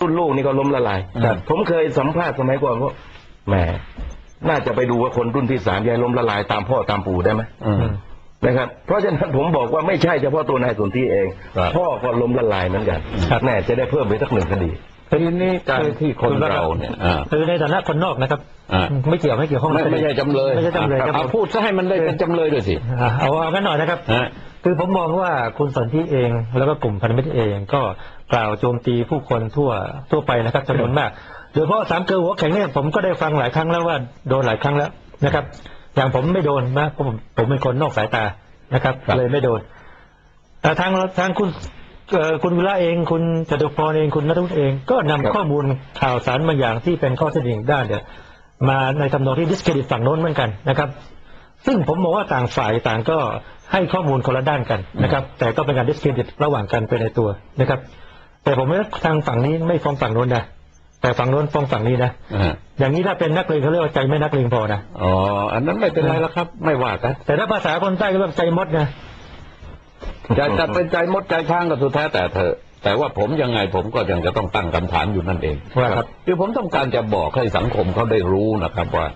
รุ่นลูกนี่ก็ล้มละลายครับผมเคยสัมภาษณ์สมัยก่อนว่าแหมน่าจะไปดูว่าคนรุ่นที่สามยายล้มละลายตามพ่อตามปู่ได้ไหมอืมนะครับ เพราะฉะนั้นผมบอกว่าไม่ใช่เฉพาะตัวนายสนธิเองครับพ่อก็ล้มละลายเหมือนกันครับแน่จะได้เพิ่มไปสักหนึ่งคดีทีนี้การที่คนเราเนี่ยอ่าคือในฐานะคนนอกนะครับอ่าไม่เกี่ยวไม่เกี่ยวข้องไม่ไม่ใช่จำเลยไม่ใช่จำเลยครับอาผมพูดซะให้มันได้เป็นจำเลยด้วยสิอ่าเอาเอากันหน่อยนะครับฮะคือผมมองว่าคุณสนธิเอง แล้วก็กลุ่มพันธมิตรเองก็ กล่าวโจมตีผู้คนทั่วทั่วไปนะครับจำนวนมากโดยเฉพาะสามเกลือหัวแข็งเนี่ยผมก็ได้ฟังหลายครั้งแล้วว่าโดนหลายครั้งแล้วนะครับ อย่างผมไม่โดนนะเพราะผมผมเป็นคนนอกสายตานะครับครับ เลยไม่โดน แต่ทางทางคุณเอ่อคุณวิระเองคุณจตุพรเองคุณนัทวุฒิเอง ก็นำข้อมูลข่าวสารบางอย่างที่เป็นข้อเท็จจริงด้านเนี่ยมาในทำนองที่ดิสเครดิตฝั่งโน้นเหมือนกันนะครับ ซึ่งผมมองว่าต่างฝ่ายต่างก็ให้ข้อมูลคนละด้านกันนะครับ แต่ก็เป็นการดิสเครดิตระหว่างกันไปในตัวนะครับ แต่ผมว่าทางฝั่งนี้ไม่ฟ้องฝั่งโน้นนะแต่ฝั่งโน้นฟ้องฝั่งนี้นะอ่าอย่างนี้ถ้าเป็นนักเลงเขาเรียกว่าใจไม่นักเลงพอนะอ๋ออันนั้นไม่เป็นไรแล้วครับ ไม่ว่ากันแต่ถ้าภาษาคนใต้ก็เรียกใจมดนะจะจะเป็นใจมดใจช้างก็สุดแท้แต่เธอะแต่ว่าผมยังไงผมก็ยังจะต้องตั้งคำถามอยู่นั่นเองว่าครับคือผมต้องการจะบอกให้สังคมเขาได้รู้นะครับว่า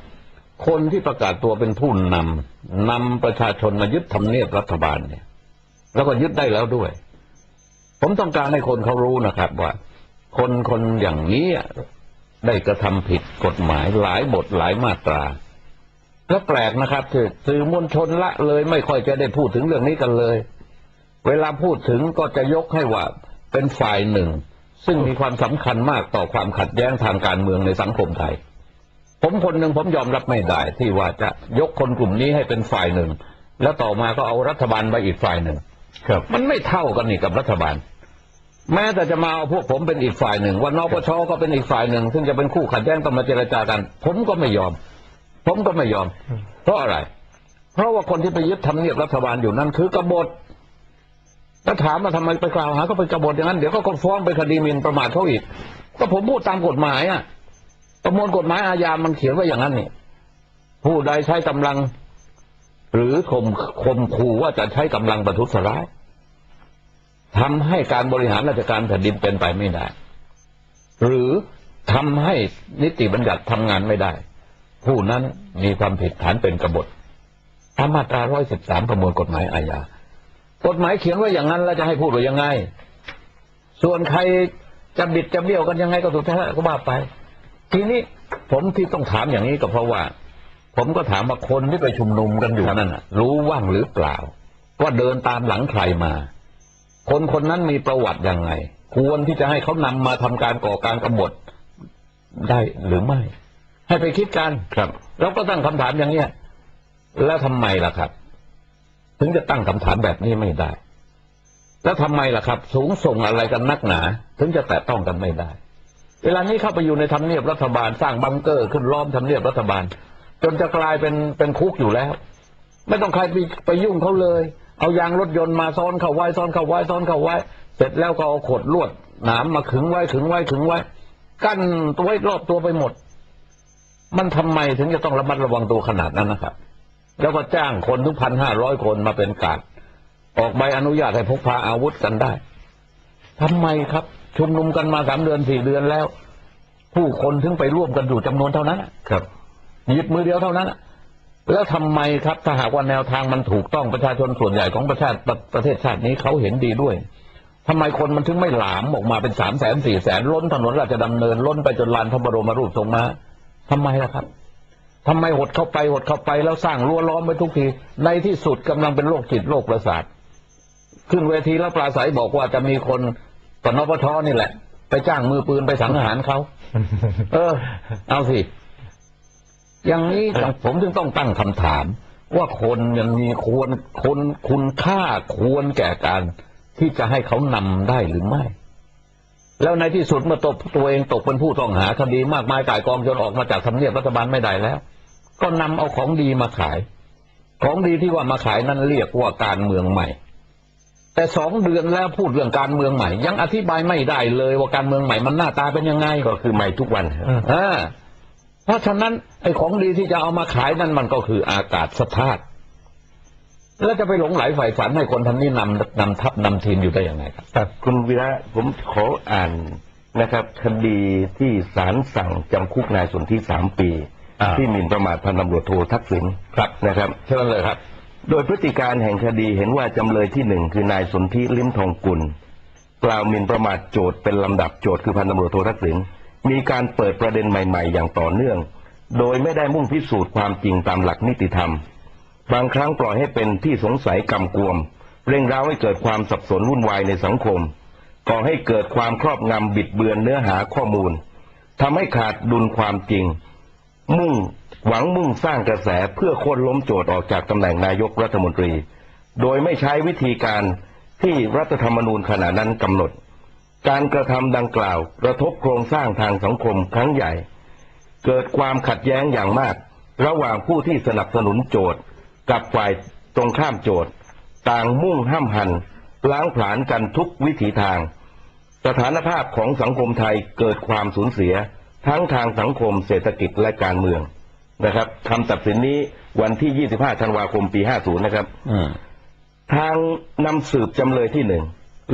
คนที่ประกาศตัวเป็นผู้นำนำประชาชนมายึดทำเนียบรัฐบาลเนี่ย แล้วก็ยึดได้แล้วด้วย ผมต้องการให้คนเขารู้นะครับว่า คนคนอย่างนี้ได้กระทำผิดกฎหมายหลายบทหลายมาตราแล้วแปลกนะครับคือสื่อมวลชนละเลยไม่ค่อยจะได้พูดถึงเรื่องนี้กันเลย เวลาพูดถึงก็จะยกให้ว่าเป็นฝ่ายหนึ่ง ซึ่งมีความสำคัญมากต่อความขัดแย้งทางการเมืองในสังคมไทย ผมคนหนึ่งผมยอมรับไม่ได้ที่ว่าจะยกคนกลุ่มนี้ให้เป็นฝ่ายหนึ่ง แล้วต่อมาก็เอารัฐบาลไปอีกฝ่ายหนึ่ง ครับมันไม่เท่ากันนี่กับรัฐบาล แม้แต่จะมาเอาพวกผมเป็นอีกฝ่ายหนึ่ง ว่านปชก็เป็นอีกฝ่ายหนึ่ง ซึ่งจะเป็นคู่ขัดแย้งต้องมาเจรจากัน ผมก็ไม่ยอม ผมก็ไม่ยอม เพราะอะไร เพราะว่าคนที่ไปยึดทำเนียบรัฐบาลอยู่นั้นคือกบฏแล้วถามว่าทำไมไปกล่าวหาก็เป็นกบฏอย่างนั้นเดี๋ยวก็ฟ้องเป็นคดีหมิ่นประมาทเขาอีก ก็ผมพูดตามกฎหมายอะประมวลกฎหมายอาญามันเขียนไว้อย่างนั้นนี่ผู้ใดใช้กำลัง หรือข่มข่มขู่ว่าจะใช้กำลังประทุษร้ายทำให้การบริหารราชการแผ่นดินเป็นไปไม่ได้ หรือทำให้นิติบัญญัติทำงานไม่ได้ ผู้นั้นมีความผิดฐานเป็นกบฏตามมาตรา 113 ประมวลกฎหมายอาญา กฎหมายเขียนไว้อย่างนั้นแล้วจะให้พูดว่ายังไง ส่วนใครจะบิดจะเบี้ยวกันยังไงก็สุดท้ายก็ว่าไป ทีนี้ผมที่ต้องถามอย่างนี้ก็เพราะว่า ผมก็ถามว่าคนที่ไปชุมนุมกันอยู่นั่นน่ะรู้ว่างหรือเปล่า ว่าเดินตามหลังใครมา คนคนนั้นมีประวัติยังไง ควรที่จะให้เขานำมาทำการก่อการกบฏได้หรือไม่ ให้ไปคิดกันครับเราก็ตั้งคำถามอย่างเนี้ยแล้วทำไมล่ะครับ ถึงจะตั้งคำถามแบบนี้ไม่ได้ แล้วทำไมล่ะครับ สูงส่งอะไรกันนักหนา ถึงจะแตะต้องกันไม่ได้ เวลานี้เข้าไปอยู่ในทำเนียบรัฐบาลสร้างบังเกอร์ขึ้นล้อมทำเนียบรัฐบาล จนจะกลายเป็นเป็นคุกอยู่แล้ว ไม่ต้องใครไปไปยุ่งเขาเลย เอายางรถยนต์มาซ้อนเข้าไว้ซ้อนเข้าไว้ซ้อนเข้าไว้ เสร็จแล้วก็เอาขดลวดหนามมาขึงไว้ขึงไว้ขึงไว้ กั้นตัวไว้รอบตัวไปหมด มันทำไมถึงจะต้องระมัดระวังตัวขนาดนั้นนะครับ แล้วก็จ้างคนทุกพันห้าร้อยคนมาเป็นการดออกใบอนุญาตให้พกพาอาวุธกันได้ทำไมครับ ชุมนุมกันมาสามเดือนสี่เดือนแล้ว ผู้คนถึงไปร่วมกันอยู่จำนวนเท่านั้นครับ หยิบมือเดียวเท่านั้นแล้วทำไมครับถ้าหากว่าแนวทางมันถูกต้องประชาชนส่วนใหญ่ของประชาประประเทศชาตินี้เขาเห็นดีด้วยทำไมคนมันถึงไม่หลามออกมาเป็นสามแสนสี่แสนล้นถนนราชดำเนินล้นไปจนลานพระบรมรูปทรงมาทำไมล่ะครับทำไมหดเข้าไปหดเข้าไปแล้วสร้างรั้วล้อมไว้ทุกที ในที่สุดกำลังเป็นโรคจิตโรคประสาทขึ้นเวทีแล้วปราศัยบอกว่าจะมีคนปนปชนี่แหละ ไปจ้างมือปืนไปสังหารเขา เออ เอาสิ อย่างนี้ต้องผมจึงต้องตั้งคำถาม ว่าคนยังมีควรคนคุณค่าควรแก่การที่จะให้เขานำได้หรือไม่ แล้วในที่สุดเมื่อตกตัวเองตกเป็นผู้ต้องหาคดีมากมายก่ายกองจนออกมาจากทำเนียบรัฐบาลไม่ได้แล้ว ก็นำเอาของดีมาขาย ของดีที่ว่ามาขายนั้นเรียกว่าการเมืองใหม่ แต่สองเดือนแล้วพูดเรื่องการเมืองใหม่ ยังอธิบายไม่ได้เลยว่าการเมืองใหม่มันหน้าตาเป็นยังไงก็คือใหม่ทุกวันครับอืมอ่า เพราะฉะนั้นไอ้ของดีที่จะเอามาขายนั่นมันก็คืออากาศสธาตุแล้วจะไปหลงไหลใฝ่ฝันให้คนทำนี้นำนำทัพนำทีมอยู่ได้ยังไงครับครับคุณวีระผมขออ่านนะครับ คดีที่ศาลสั่งจำคุกนายสนธิสามปีอ่าที่หมิ่นประมาทพันตำรวจโททักษิณครับนะครับเชิญเลยครับ โดยพฤติการแห่งคดีเห็นว่าจำเลยที่หนึ่งคือนายสนธิลิ้มทองกุล กล่าวหมิ่นประมาทโจทย์เป็นลำดับโจทย์คือพันตำรวจโททักษิณ มีการเปิดประเด็นใหม่ ๆ อย่างต่อเนื่อง โดยไม่ได้มุ่งพิสูจน์ความจริงตามหลักนิติธรรม บางครั้งปล่อยให้เป็นที่สงสัยกำกวม เร่งร้าวให้เกิดความสับสนวุ่นวายในสังคม ก่อให้เกิดความครอบงำบิดเบือนเนื้อหาข้อมูลทำให้ขาดดุลความจริง มุ่งหวังมุ่งสร้างกระแสเพื่อโค่นล้มโจทย์ออกจากตำแหน่งนายกรัฐมนตรี โดยไม่ใช้วิธีการที่รัฐธรรมนูญขณะนั้นกำหนด การกระทำดังกล่าวกระทบโครงสร้างทางสังคมครั้งใหญ่ เกิดความขัดแย้งอย่างมาก ระหว่างผู้ที่สนับสนุนโจทย์กับฝ่ายตรงข้ามโจทย์ ต่างมุ่งห้ามหันล้างผลาญกันทุกวิถีทาง สถานภาพของสังคมไทยเกิดความสูญเสีย ทั้งทางสังคมเศรษฐกิจและการเมืองนะครับคำตัดสินนี้วันที่ 25 ธันวาคม ปี 50 นะครับอืมทางนำสืบจำเลยที่หนึ่ง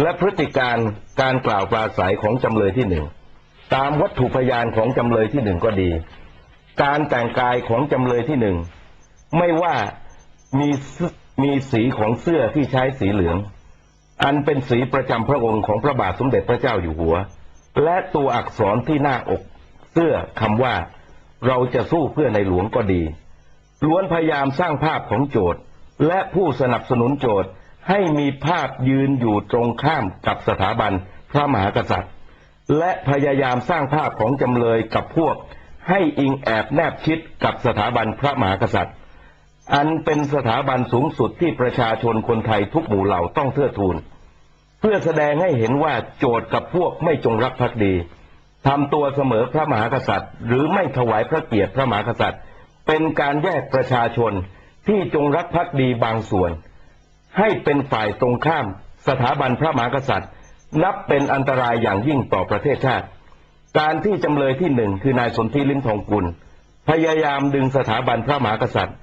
และพฤติการการกล่าวปราศัยของจำเลยที่หนึ่งตามวัตถุพยานของจำเลยที่หนึ่งก็ดี การแต่งกายของจำเลยที่หนึ่งไม่ว่ามีมีสีของเสื้อที่ใช้สีเหลือง อันเป็นสีประจำพระองค์ของพระบาทสมเด็จพระเจ้าอยู่หัว และตัวอักษรที่หน้าอกเสื้อคำว่า เราจะสู้เพื่อในหลวงก็ดีล้วนพยายามสร้างภาพของโจทย์และผู้สนับสนุนโจทย์ ให้มีภาพยืนอยู่ตรงข้ามกับสถาบันพระมหากษัตริย์ และพยายามสร้างภาพของจำเลยกับพวก ให้อิงแอบแนบชิดกับสถาบันพระมหากษัตริย์ อันเป็นสถาบันสูงสุดที่ประชาชนคนไทยทุกหมู่เหล่าต้องเทื่อทูนเพื่อแสดงให้เห็นว่าโจทย์กับพวกไม่จงรักภักดีทำตัวเสมอพระมหากษัตริย์ หรือไม่ถวายพระเกียรติพระมหากษัตริย์ เป็นการแยกประชาชนที่จงรักภักดีบางส่วน ให้เป็นฝ่ายตรงข้ามสถาบันพระมหากษัตริย์ นับเป็นอันตรายอย่างยิ่งต่อประเทศชาติ การที่จำเลยที่หนึ่งคือนายสนธิลิ้มทองกุล พยายามดึงสถาบันพระมหากษัตริย์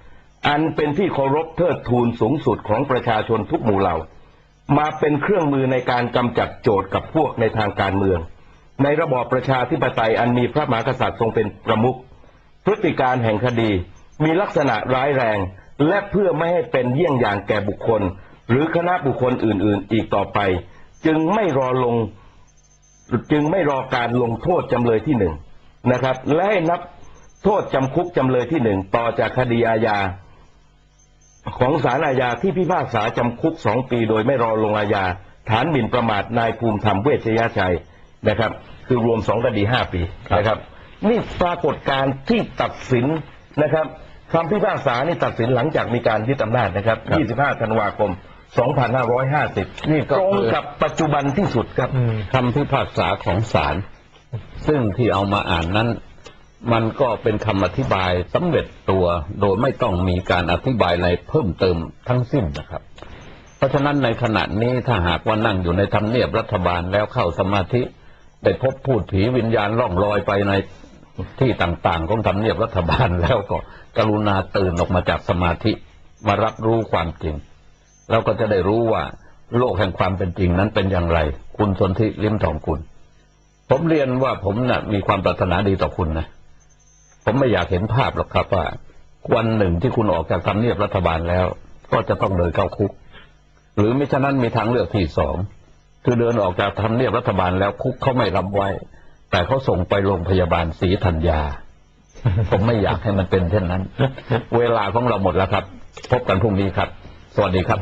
อันเป็นที่เคารพเทิดทูนสูงสุดของประชาชนทุกหมู่เหล่า มาเป็นเครื่องมือในการกำจัดโจทย์กับพวกในทางการเมือง ในระบอบประชาธิปไตยอันมีพระมหากษัตริย์ทรงเป็นประมุขพฤติการแห่งคดีมีลักษณะร้ายแรง และเพื่อไม่ให้เป็นเยี่ยงอย่างแก่บุคคล หรือคณะบุคคลอื่น ๆ อีกต่อไป จึงไม่รอลง จึงไม่รอการลงโทษจำเลยที่หนึ่งนะครับ และให้นับโทษจำคุกจำเลยที่หนึ่งต่อจากคดีอาญาของศาลอาญาที่พิพากษาจำคุกสองปี โดยไม่รอลงอาญาฐานหมิ่นประมาทนายภูมิธรรมเวชยชัยนะครับ คือรวมสองคดีห้าปีนะครับ นี่ปรากฏการณ์ที่ตัดสินนะครับ คำพิพากษานี่ตัดสินหลังจากมีการยึดอำนาจนะครับ 25 ธันวาคม 2550 นี่ก็ตรงคือกับปัจจุบันที่สุดครับอืมคำพิพากษาของศาลซึ่งที่เอามาอ่านนั้น มันก็เป็นคำอธิบายสำเร็จตัวโดยไม่ต้องมีการอธิบายอะไรเพิ่มเติมทั้งสิ้นนะครับ เพราะฉะนั้นในขณะนี้ถ้าหากว่านั่งอยู่ในทำเนียบรัฐบาลแล้วเข้าสมาธิได้พบพูดผีวิญญาณล่องลอยไปใน ที่ต่างๆของทำเนียบรัฐบาลแล้วก็กรุณาตื่นออกมาจากสมาธิมารับรู้ความจริงเราก็จะได้รู้ว่าโลกแห่งความเป็นจริงนั้นเป็นอย่างไร คุณสนธิลิมทองคุณ ผมเรียนว่าผมนะ่ะมีความปรารถนาดีต่อคุณนะผมไม่อยากเห็นภาพหรอกครับว่าวันหนึ่งที่คุณออกจากทำเนียบรัฐบาลแล้ว ก็จะต้องเดินเข้าคุก หรือมิฉะนั้นมีทางเลือกที่สองคือเดินออกจากทำเนียบรัฐบาลแล้วคุกเขาไม่รับไว้ แต่เขาส่งไปโรงพยาบาลศรีธัญญา ผมไม่อยากให้มันเป็นเช่นนั้น เวลาของเราหมดแล้วครับ พบกันพรุ่งนี้ครับ สวัสดีครับ